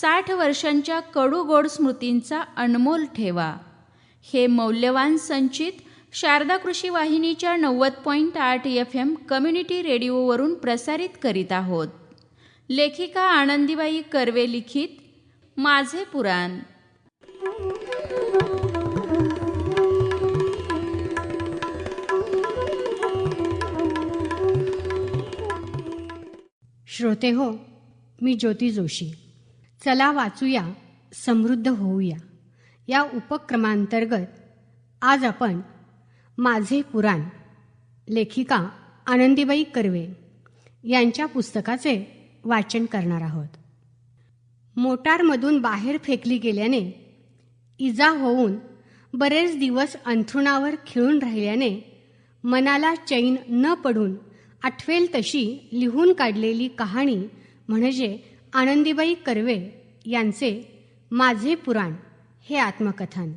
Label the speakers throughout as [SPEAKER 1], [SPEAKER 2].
[SPEAKER 1] साठ वर्षांच्या कडूगोड स्मृतींचा अनमोल ठेवा. हे मौल्यवान संचित शारदा कृषी वाहिनीच्या नव्वद पॉईंट आठ एफ एम कम्युनिटी रेडिओवरून प्रसारित करीत आहोत. लेखिका आनंदीबाई कर्वे लिखित माझे पुराण.
[SPEAKER 2] श्रोते हो मी ज्योती जोशी. चला वाचूया समृद्ध होऊया. या उपक्रमांतर्गत आज आपण माझे पुराण लेखिका आनंदीबाई कर्वे यांच्या पुस्तकाचे वाचन करणार आहोत. मोटारमधून बाहेर फेकली गेल्याने इजा होऊन बरेच दिवस अंथरुणावर खिळून राहिल्याने मनाला चैन न पडून आठवेल तशी लिहून काढलेली कहाणी म्हणजे आनंदीबाई कर्वे यांचे माझे पुराण हे आत्मकथन.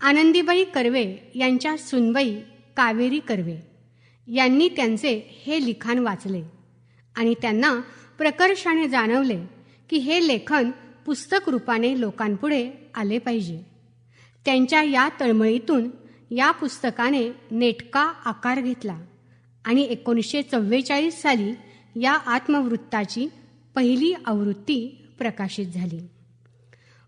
[SPEAKER 2] आनंदीबाई कर्वे यांच्या सुनबाई कावेरी कर्वे यांनी त्यांचे हे लिखाण वाचले आणि त्यांना प्रकर्षाने जाणवले की हे लेखन पुस्तक रूपाने लोकांपुढे आले पाहिजे. त्यांच्या या तळमळीतून या पुस्तकाने नेटका आकार घेतला आणि एकोणीसशे चव्वेचाळीस साली या आत्मवृत्ताची पहिली आवृत्ती प्रकाशित झाली.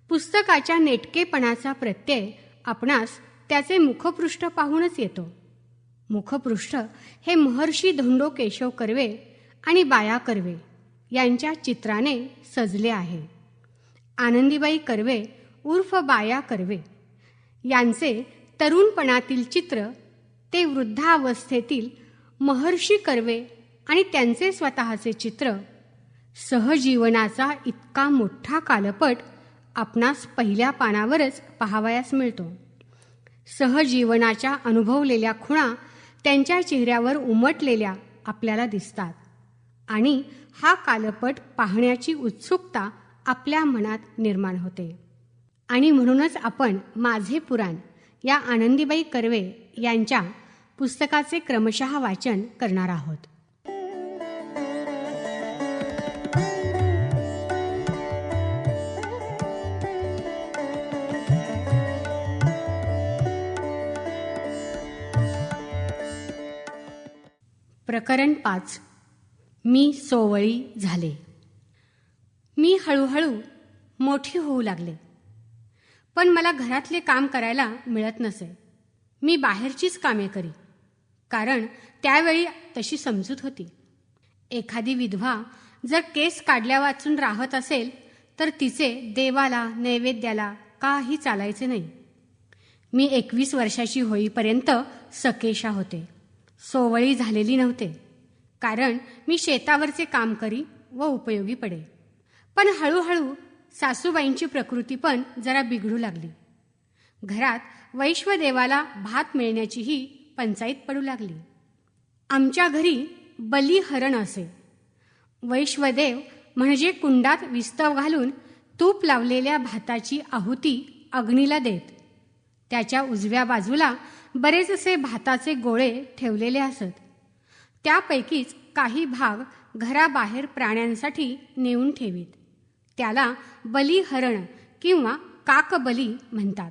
[SPEAKER 2] पुस्तकाच्या नेटकेपणाचा प्रत्यय आपणास त्याचे मुखपृष्ठ पाहूनच येतो. मुखपृष्ठ हे महर्षी धोंडो केशव कर्वे आणि बाया कर्वे यांच्या चित्राने सजले आहे. आनंदीबाई कर्वे उर्फ बाया कर्वे यांचे तरुणपणातील चित्र ते वृद्धावस्थेतील महर्षी कर्वे आणि त्यांचे स्वतःचे चित्र सहजीवनाचा इतका मोठा कालपट आपणास पहिल्या पानावरच पाहावयास मिळतो. सहजीवनाच्या अनुभवलेल्या खुणा त्यांच्या चेहऱ्यावर उमटलेल्या आपल्याला दिसतात आणि हा कालपट पाहण्याची उत्सुकता आपल्या मनात निर्माण होते. आणि म्हणूनच आपण माझे पुराण या आनंदीबाई कर्वे यांच्या पुस्तकाचे क्रमशः वाचन करणार आहोत. प्रकरण पाच. मी सोवळी झाले. मी हळूहळू मोठी होऊ लागले. पण मला घरातले काम करायला मिळत नसे. मी बाहेरचीच कामे करी. कारण त्यावेळी तशी समजूत होती. एखादी विधवा जर केस काढल्या वाचून राहत असेल तर तिचे देवाला नैवेद्याला काही चालायचे नाही. मी एकवीस वर्षाची होईपर्यंत सकेशा होते. सोवळी झालेली नव्हते. कारण मी शेतावरचे काम करी व उपयोगी पडे पण हळूहळू सासूबाईंची प्रकृती पण जरा बिघडू लागली. घरात वैश्वदेवाला भात मिळण्याचीही पंचायत पडू लागली. आमच्या घरी बलिहरण असे. वैश्वदेव म्हणजे कुंडात विस्तव घालून तूप लावलेल्या भाताची आहुती अग्नीला देत. त्याच्या उजव्या बाजूला बरेच असे भाताचे गोळे ठेवलेले असत. त्यापैकीच काही भाग घराबाहेर प्राण्यांसाठी नेऊन ठेवीत. त्याला बलिहरण किंवा काकबली म्हणतात.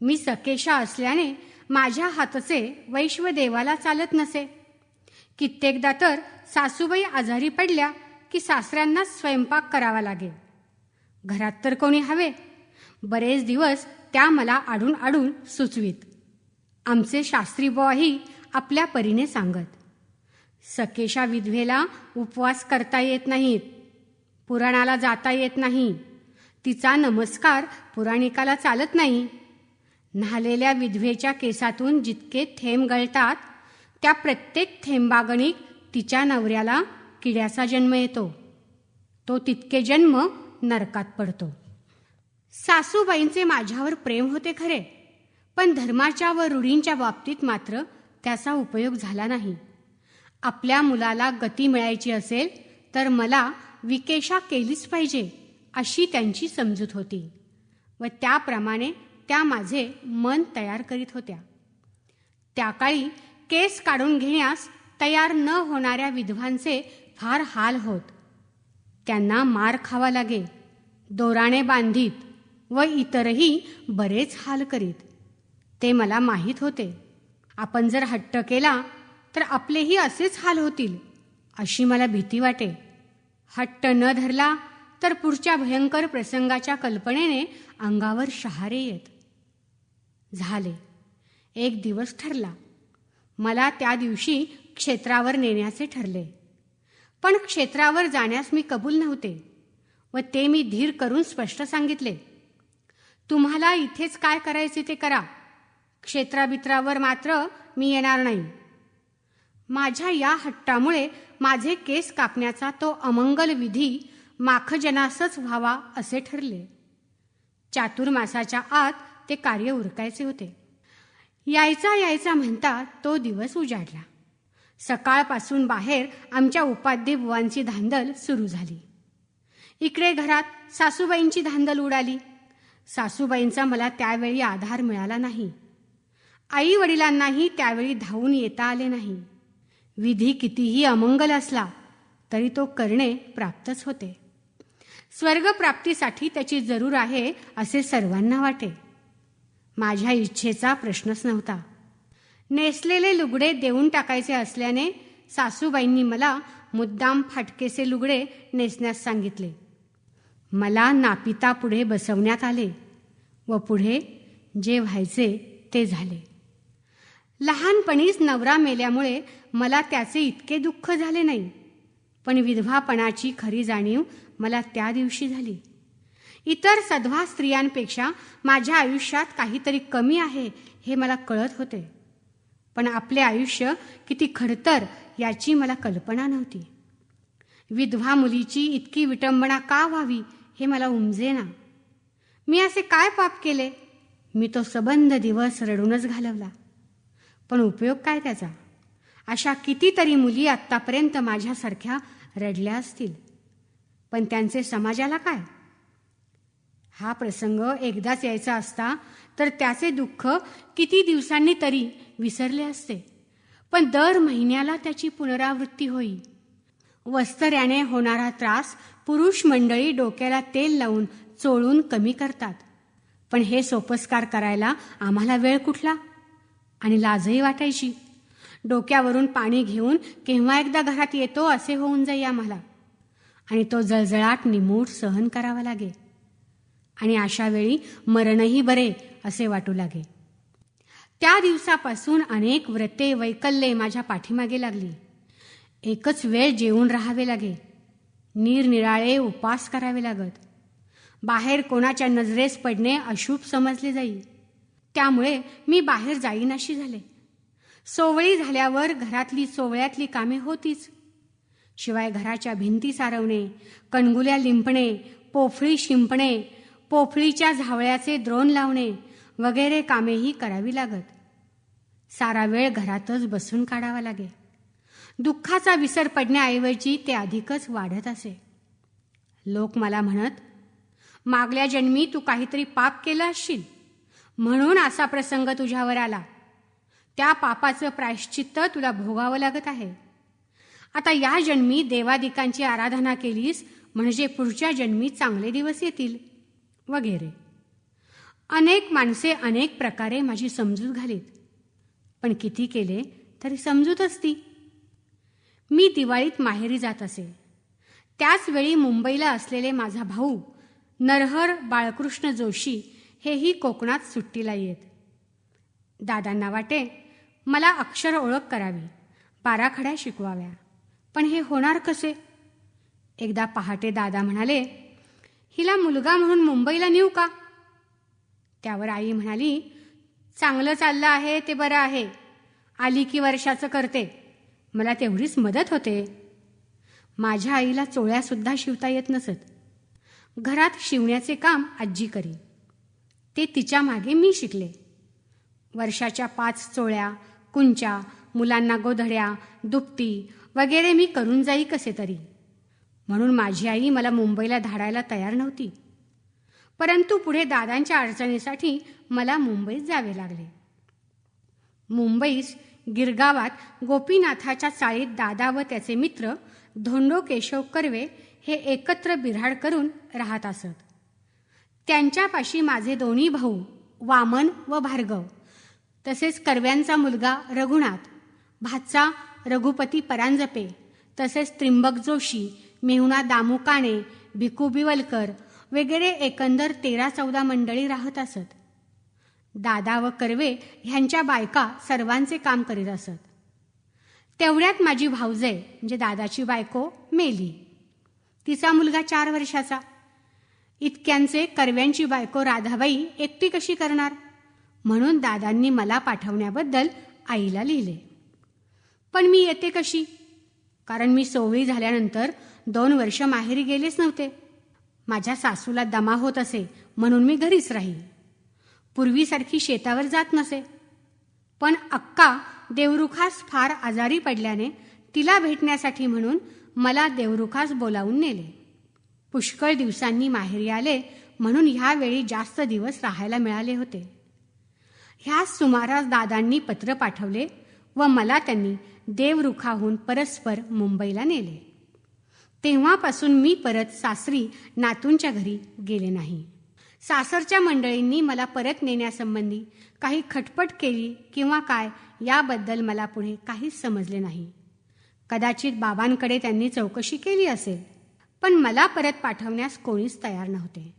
[SPEAKER 2] मी सकेशा असल्याने माझ्या हातचे वैश्वदेवाला चालत नसे. कित्येकदा तर सासूबाई आजारी पडल्या की सासऱ्यांना स्वयंपाक करावा लागेल. घरात तर कोणी हवे. बरेच दिवस त्या मला आडून आडून सुचवीत. आमचे शास्त्री बुवाही आपल्या परीने सांगत सकेशा विधवेला उपवास करता येत नाहीत पुराणाला जाता येत नाही तिचा नमस्कार पुराणिकाला चालत नाही. न्हालेल्या विधवेच्या केसातून जितके थेंब गळतात त्या प्रत्येक थेंबागणिक तिच्या नवऱ्याला किड्याचा जन्म येतो. तो तितके जन्म नरकात पडतो. सासूबाईंचे माझ्यावर प्रेम होते खरे. पण धर्माच्या व रूढींच्या बाबतीत मात्र त्याचा उपयोग झाला नाही. आपल्या मुलाला गती मिळायची असेल तर मला विकेशा केलीच पाहिजे अशी त्यांची समजूत होती. व त्याप्रमाणे त्या माझे मन तयार करीत होत्या. त्या काळी केस काढून घेण्यास तयार न होणाऱ्या विधवांचे फार हाल होत. त्यांना मार खावा लागे दोराणे बांधीत व इतरही बरेच हाल करीत. ते मला माहीत होते. आपण जर हट्ट केला तर आपलेही असेच हाल होतील अशी मला भीती वाटे. हट्ट न धरला तर पुढच्या भयंकर प्रसंगाच्या कल्पनेने अंगावर शहारे येत. झाले. एक दिवस ठरला. मला त्या दिवशी क्षेत्रावर नेण्याचे ठरले. पण क्षेत्रावर जाण्यास मी कबूल नव्हते व ते मी धीर करून स्पष्ट सांगितले. तुम्हाला इथेच काय करायचे ते करा. क्षेत्राबित्रावर मात्र मी येणार नाही. माझ्या या हट्टामुळे माझे केस कापण्याचा तो अमंगल विधी माखजनासच व्हावा असे ठरले. चातुर्मासाच्या आत ते कार्य उरकायचे होते. यायचा यायचा म्हणता तो दिवस उजाडला. सकाळपासून बाहेर आमच्या उपाध्ये बुवांची धांदल सुरू झाली. इकडे घरात सासूबाईंची धांदल उडाली. सासूबाईंचा मला त्यावेळी आधार मिळाला नाही. आई वडिलांनाही त्यावेळी धावून येता आले नाही. विधी कितीही अमंगल असला तरी तो करणे प्राप्तच होते. स्वर्गप्राप्तीसाठी त्याची जरूर आहे असे सर्वांना वाटे. माझ्या इच्छेचा प्रश्नच नव्हता. नेसलेले लुगडे देऊन टाकायचे असल्याने सासूबाईंनी मला मुद्दाम फाटकेसे लुगडे नेसण्यास सांगितले. मला नापिता पुढे बसवण्यात आले व पुढे जे व्हायचे ते झाले. लहानपणीच नवरा मेल्यामुळे मला त्याचे इतके दुःख झाले नाही. पण विधवापणाची खरी जाणीव मला त्या दिवशी झाली. इतर सधवा स्त्रियांपेक्षा माझ्या आयुष्यात काहीतरी कमी आहे हे मला कळत होते. पण आपले आयुष्य किती खडतर याची मला कल्पना नव्हती. विधवा मुलीची इतकी विटंबना का व्हावी हे मला उमजेना. मी असे काय पाप केले? मी तो सबंध दिवस रडूनच घालवला. पण उपयोग काय त्याचा? अशा कितीतरी मुली आत्तापर्यंत माझ्यासारख्या रडल्या असतील. पण त्यांचे समाजाला काय? हा प्रसंग एकदाच यायचा असता तर त्याचे दुःख किती दिवसांनी तरी विसरले असते. पण दर महिन्याला त्याची पुनरावृत्ती होई. वस्तऱ्याने होणारा त्रास पुरुष मंडळी डोक्याला तेल लावून चोळून कमी करतात. पण हे सोपस्कार करायला आम्हाला वेळ कुठला? आणि लाजही वाटायची. डोक्यावरून पाणी घेऊन केव्हा एकदा घरात येतो असे होऊन जाई आम्हाला. आणि तो जळजळाट निमूट सहन करावा लागे. आणि अशा वेळी मरणही बरे असे वाटू लागे. त्या दिवसापासून अनेक व्रते वैकल्ये माझ्या पाठीमागे लागली. एकच वेळ जेवून राहावे लागे. निरनिराळे उपास करावे लागत. बाहेर कोणाच्या नजरेस पडणे अशुभ समजले जाई. त्यामुळे मी बाहेर जाईनाशी झाले. सोवळी झाल्यावर घरातली सोवळ्यातली कामे होतीच. शिवाय घराच्या भिंती सारवणे कणगुल्या लिंपणे पोफळी शिंपणे पोफळीच्या झावळ्याचे द्रोण लावणे वगैरे कामेही करावी लागत. सारा वेळ घरातच बसून काढावा लागे दुःखाचा विसर पडण्याऐवजी ते अधिकच वाढत असे. लोक मला म्हणत मागल्या जन्मी तू काहीतरी पाप केलं असशील. म्हणून असा प्रसंग तुझ्यावर आला. त्या पापाचं प्रायश्चित्त तुला भोगावं लागत आहे. आता या जन्मी देवादिकांची आराधना केलीस म्हणजे पुढच्या जन्मी चांगले दिवस येतील. वगैरे. अनेक माणसे अनेक प्रकारे माझी समजूत घालीत. पण किती केले तरी समजूत असती मी दिवाळीत माहेरी जात असे. त्याचवेळी मुंबईला असलेले माझा भाऊ नरहर बाळकृष्ण जोशी हेही कोकणात सुट्टीला येत. दादांना वाटे मला अक्षर ओळख करावी बाराखड्या शिकवाव्या. पण हे होणार कसे? एकदा पहाटे दादा म्हणाले हिला मुलगा म्हणून मुंबईला नेऊ का? त्यावर आई म्हणाली चांगलं चाललं आहे ते बरं आहे. आली की वर्षाचं करते. मला तेवढीच मदत होते. माझ्या आईला चोळ्यासुद्धा शिवता येत नसत. घरात शिवण्याचे काम आजी करी. ते तिच्यामागे मी शिकले. वर्षाच्या पाच चोळ्या कुंच्या मुलांना गोधड्या दुपटी वगैरे मी करून जाई कसे तरी. म्हणून माझी आई मला मुंबईला धाडायला तयार नव्हती. परंतु पुढे दादांच्या अडचणीसाठी मला मुंबईत जावे लागले. मुंबईस गिरगावात गोपीनाथाच्या चाळीत दादा व त्याचे मित्र धोंडो केशव कर्वे हे एकत्र बिऱ्हाड करून राहत असत. त्यांच्यापाशी माझे दोन्ही भाऊ वामन व भार्गव. तसेच कर्व्यांचा मुलगा रघुनाथ भाचा रघुपती परांजपे. तसेच त्रिंबक जोशी मेहुणा दामू काणे भिकू बिवलकर वगैरे एकंदर तेरा चौदा मंडळी राहत असत. दादा व कर्वे ह्यांच्या बायका सर्वांचे काम करीत असत. तेवढ्यात माझी भाऊजय म्हणजे दादाची बायको मेली. तिचा मुलगा चार वर्षाचा. इतक्यांचे कर्व्यांची बायको राधाबाई एकटी कशी करणार? म्हणून दादांनी मला पाठवण्याबद्दल आईला लिहिले. पण मी येते कशी? कारण मी सोवळी झाल्यानंतर दोन वर्ष माहेरी गेलेच नव्हते. माझ्या सासूला दमा होत असे म्हणून मी घरीच राहील पूर्वीसारखी शेतावर जात नसे. पण अक्का देवरुखास फार आजारी पडल्याने तिला भेटण्यासाठी म्हणून मला देवरुखास बोलावून नेले. पुष्कळ दिवसांनी माहेरी आले म्हणून ह्यावेळी जास्त दिवस राहायला मिळाले होते. ह्याच सुमारास दादांनी पत्र पाठवले व मला त्यांनी देवरुखाहून परस्पर मुंबईला नेले. तेव्हापासून मी परत सासरी नातूंच्या घरी गेले नाही. सासरच्या मंडळींनी मला परत नेण्यासंबंधी काही खटपट केली किंवा काय याबद्दल मला पुढे काहीच समजले नाही. कदाचित बाबांकडे त्यांनी चौकशी केली असेल. पण मला परत पाठवण्यास कोणीच तयार नव्हते.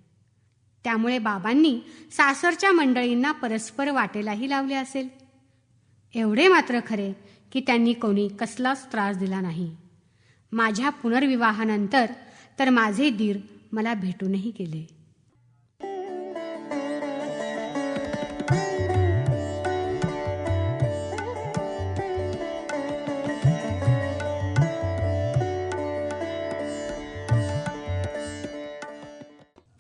[SPEAKER 2] त्यामुळे बाबांनी सासरच्या मंडळींना परस्पर वाटेलाही लावले असेल. एवढे मात्र खरे की त्यांनी कोणी कसलाच त्रास दिला नाही. माझ्या पुनर्विवाहानंतर तर माझे दीर मला भेटूनही गेले.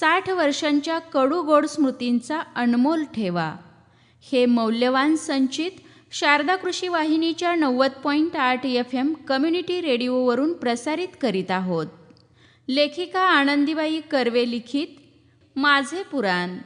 [SPEAKER 1] साठ वर्षांच्या कडूगोड स्मृतींचा अनमोल ठेवा. हे मौल्यवान संचित शारदा कृषी वाहिनीच्या नव्वद पॉईंट आठ एफ एम कम्युनिटी रेडिओवरून प्रसारित करीत आहोत. लेखिका आनंदीबाई कर्वे लिखित माझे पुराण.